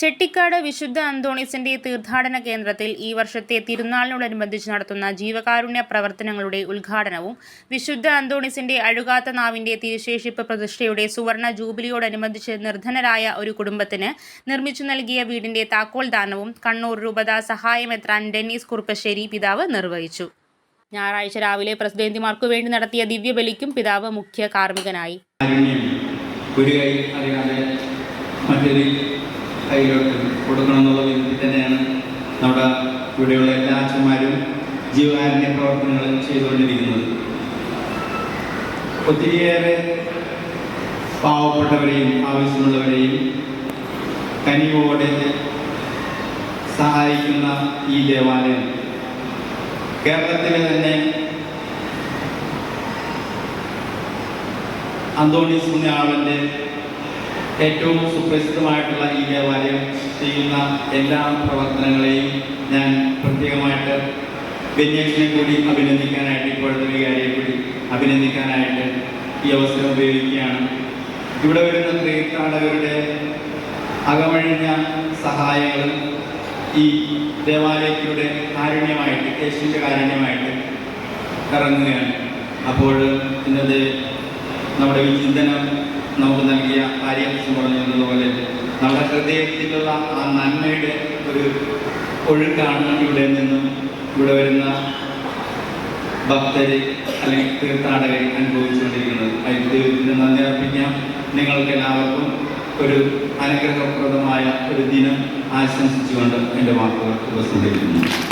Chettikad വിശുദ്ധ അന്തോണീസിന്റെ തീർത്ഥാടന കേന്ദ്രത്തിൽ ഈ വർഷത്തെ തിരുനാളിനോടനുബന്ധിച്ച് നടത്തുന്ന ജീവകാരുണ്യ പ്രവർത്തനങ്ങളുടെ ഉദ്ഘാടനവും വിശുദ്ധ അന്തോണീസിന്റെ അഴുകാത്ത നാവിന്റെ തിരുശേഷിപ്പ് പ്രതിഷ്ഠയുടെ സുവർണ ജൂബിലിയോടനുബന്ധിച്ച് നിർധനരായ ഒരു കുടുംബത്തിന് നിർമ്മിച്ചു നൽകിയ വീടിന്റെ താക്കോൽ ദാനവും കണ്ണൂർ രൂപത സഹായമെത്രാൻ ഡെന്നീസ് കുറുപ്പശ്ശേരി പിതാവ് നിർവഹിച്ചു. ഞായറാഴ്ച രാവിലെ പ്രസിഡന്റിമാർക്കു വേണ്ടി നടത്തിയ ദിവ്യബലിക്കും പിതാവ് മുഖ്യ കാർമ്മികനായി. കാരുണ്യം ഒരു കൈ അറിയാതെ മറ്റൊരു കൈയിലോട്ട് കൊടുക്കണം എന്നുള്ള വിധത്തിൽ തന്നെയാണ് നമ്മുടെ ഇവിടെയുള്ള എല്ലാ അച്ഛന്മാരും ജീവകാരുണ്യ പ്രവർത്തനങ്ങൾ ചെയ്തുകൊണ്ടിരിക്കുന്നത്. ഒത്തിരിയേറെ പാവപ്പെട്ടവരെയും ആവശ്യമുള്ളവരെയും കനിവോടെ സഹായിക്കുന്ന ഈ ദേവാലയം. കേരളത്തിലെ തന്നെ അന്തോണീസ് പുണ്യാളന്റെ ഏറ്റവും സുപ്രസിദ്ധമായിട്ടുള്ള ഈ ദേവാലയം ചെയ്യുന്ന എല്ലാ പ്രവർത്തനങ്ങളെയും ഞാൻ പ്രത്യേകമായിട്ട് ബെന്യാസിനെ കൂടി അഭിനന്ദിക്കാനായിട്ട് ഇപ്പോഴത്തെ വികാരിയെ കൂടി അഭിനന്ദിക്കാനായിട്ട് ഈ അവസരം ഉപയോഗിക്കുകയാണ്. ഇവിടെ വരുന്ന തീർത്ഥാടകരുടെ അകമഴിഞ്ഞ സഹായങ്ങളും ഈ ദേവാലയത്തിലൂടെ കാരുണ്യമായിട്ട് യേശുവിന്റെ കാരുണ്യമായിട്ട് കറങ്ങുകയാണ്. അപ്പോൾ ഇന്നത്തെ നമ്മുടെ ചിന്തനം നമുക്ക് നൽകിയ ആര്യാസം പറഞ്ഞതുപോലെ നമ്മുടെ ഹൃദയത്തിലുള്ള ആ നന്മയുടെ ഒരു ഒഴുക്കാണ് ഇവിടെ നിന്നും ഇവിടെ വരുന്ന ഭക്തരെ അല്ലെങ്കിൽ തീർത്ഥാടകർ അനുഭവിച്ചുകൊണ്ടിരിക്കുന്നത്. ദൈവത്തിന് നന്ദി അർപ്പിക്കാം. നിങ്ങൾക്ക് എല്ലാവർക്കും ഒരു അനുഗ്രഹപ്രദമായ ഒരു ദിനം ആശംസിച്ചുകൊണ്ട് എന്റെ വാക്കുകൾ ഉപസംഹരിക്കുന്നു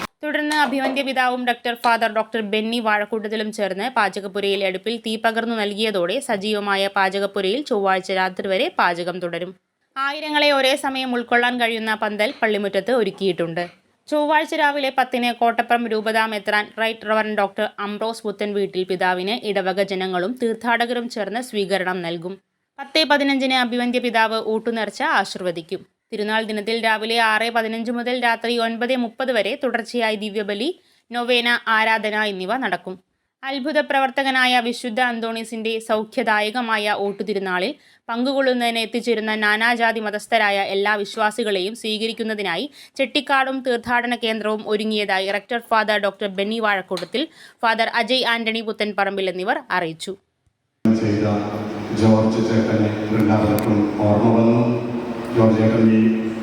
അഭിമന്യ പിതാവും ഡോക്ടർ ഫാദർ ഡോക്ടർ ബെന്നി വാഴക്കൂട്ടത്തിലും ചേർന്ന് പാചകപ്പുരയിലെ അടുപ്പിൽ തീ പകർന്നു നൽകിയതോടെ സജീവമായ പാചകപ്പുരയിൽ ചൊവ്വാഴ്ച രാത്രി വരെ പാചകം തുടരും. ആയിരങ്ങളെ ഒരേ സമയം ഉൾക്കൊള്ളാൻ കഴിയുന്ന പന്തൽ പള്ളിമുറ്റത്ത് ഒരുക്കിയിട്ടുണ്ട്. ചൊവ്വാഴ്ച രാവിലെ പത്തിന് കോട്ടപ്പുറം രൂപതാം എത്താൻ റൈറ്റ് റവറൻ ഡോക്ടർ അംബ്രോസ് പുത്തൻ വീട്ടിൽ പിതാവിന് ഇടവക ജനങ്ങളും തീർത്ഥാടകരും ചേർന്ന് സ്വീകരണം നൽകും. പത്ത് പതിനഞ്ചിന് അഭിവന്ധ്യ പിതാവ് ഊട്ടുനേർച്ച ആശീർവദിക്കും. തിരുനാൾ ദിനത്തിൽ രാവിലെ ആറ് പതിനഞ്ച് മുതൽ രാത്രി ഒൻപത് മുപ്പത് വരെ തുടർച്ചയായി ദിവ്യബലി നൊവേന ആരാധന എന്നിവ നടക്കും. അത്ഭുത പ്രവർത്തകനായ വിശുദ്ധ അന്തോണീസിന്റെ സൗഖ്യദായകമായ ഓട്ടുതിരുനാളിൽ പങ്കുകൊള്ളുന്നതിന് എത്തിച്ചേരുന്ന നാനാജാതി മതസ്ഥരായ എല്ലാ വിശ്വാസികളെയും സ്വീകരിക്കുന്നതിനായി ചെട്ടിക്കാടും തീർത്ഥാടന കേന്ദ്രവും ഒരുങ്ങിയതായി റക്ടർ ഫാദർ ഡോക്ടർ ബെന്നി വാഴക്കൂട്ടത്തിൽ ഫാദർ അജയ് ആന്റണി പുത്തൻപറമ്പിൽ എന്നിവർ അറിയിച്ചു. ജോർജ് ചേട്ടൻ ഈ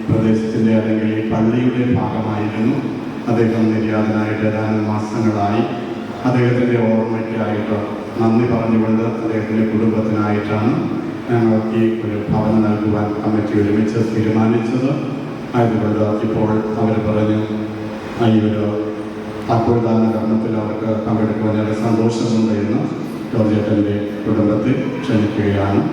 പ്രദേശത്തിന്റെ അല്ലെങ്കിൽ ഈ പള്ളിയുടെ ഭാഗമായിരുന്നു. അദ്ദേഹം നിര്യാതനായിട്ട് ഏതാനും മാസങ്ങളായി അദ്ദേഹത്തിന്റെ ഓർമ്മയ്ക്കായിട്ട് നന്ദി പറഞ്ഞുകൊണ്ട് അദ്ദേഹത്തിന്റെ കുടുംബത്തിനായിട്ടാണ് ഞങ്ങൾ ഈ ഒരു ഭവനം നൽകുവാൻ കമ്മിറ്റി ഒരുമിച്ച് തീരുമാനിച്ചത്. ആയതുകൊണ്ട് ഇപ്പോൾ അവർ പറഞ്ഞു ഈ ഒരു താക്കോൽദാന കർമ്മത്തിൽ അവർക്ക് പങ്കെടുക്കുവാൻ ഏറെ സന്തോഷമുണ്ട് എന്ന് ജോർജേട്ടന്റെ കുടുംബത്തെ ക്ഷണിക്കുകയാണ്.